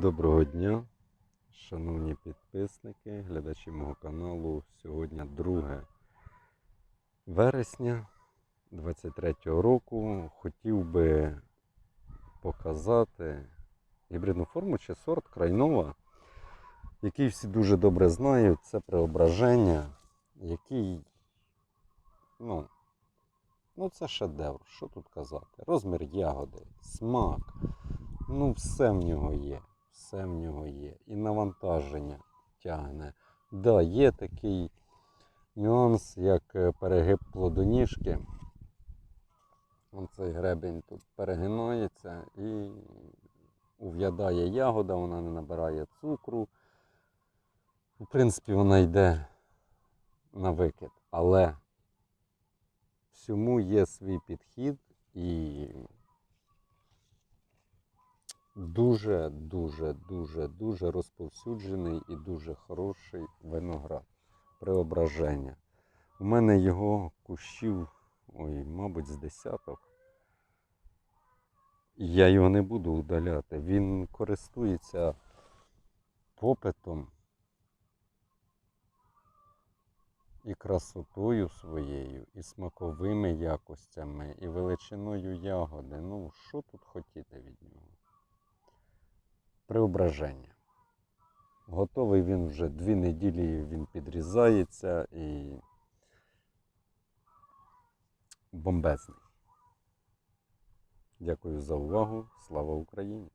Доброго дня, шановні підписники, глядачі мого каналу. Сьогодні 2 вересня 23 року. Хотів би показати гібридну форму чи сорт крайнова, який всі дуже добре знають. Це преображення, який, ну, ну це шедевр. Що тут казати? Розмір ягоди, смак. Ну, все в нього є. Все в нього є. І навантаження тягне. Да, є такий нюанс, як е, перегиб плодоніжки. Вон цей гребень тут перегинається і ув'ядає ягода, вона не набирає цукру. В принципі, вона йде на викид. Але всьому є свій підхід і дуже, дуже, дуже, дуже розповсюджений і дуже хороший виноград. Преображення. У мене його кущів, ой, мабуть, з десяток. Я його не буду удаляти. Він користується попитом і красотою своєю, і смаковими якостями, і величиною ягоди. Ну, що тут хотіти від нього? Преображення. Готовий він вже дві неділі він підрізається і бомбезний. Дякую за увагу. Слава Україні!